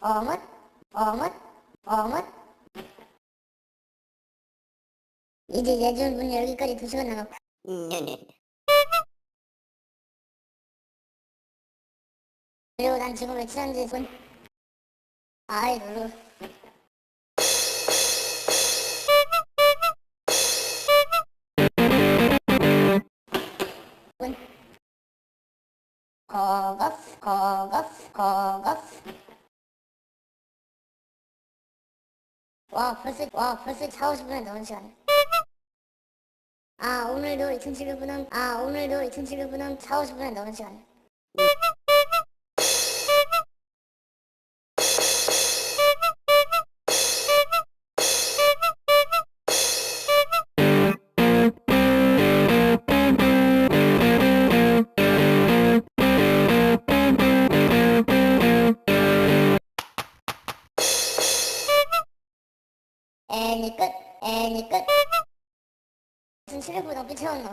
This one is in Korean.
어묵, 어묵, 어묵. 이제 예전 문 여기까지 두 시간 남았고. 음, 네, 네. 그리고 난 지금 외치는지 손. 아이, 룰루. 거거스 거거스 거거스 와 벌써 와 벌써 4, 50분에 넘은 시간이야. 아 오늘도 2700분은 아 오늘도 2700분은 4, 50분에 넘은 시간이야 애니 끝 애니 끝. 무슨 700분 넘게 채웠노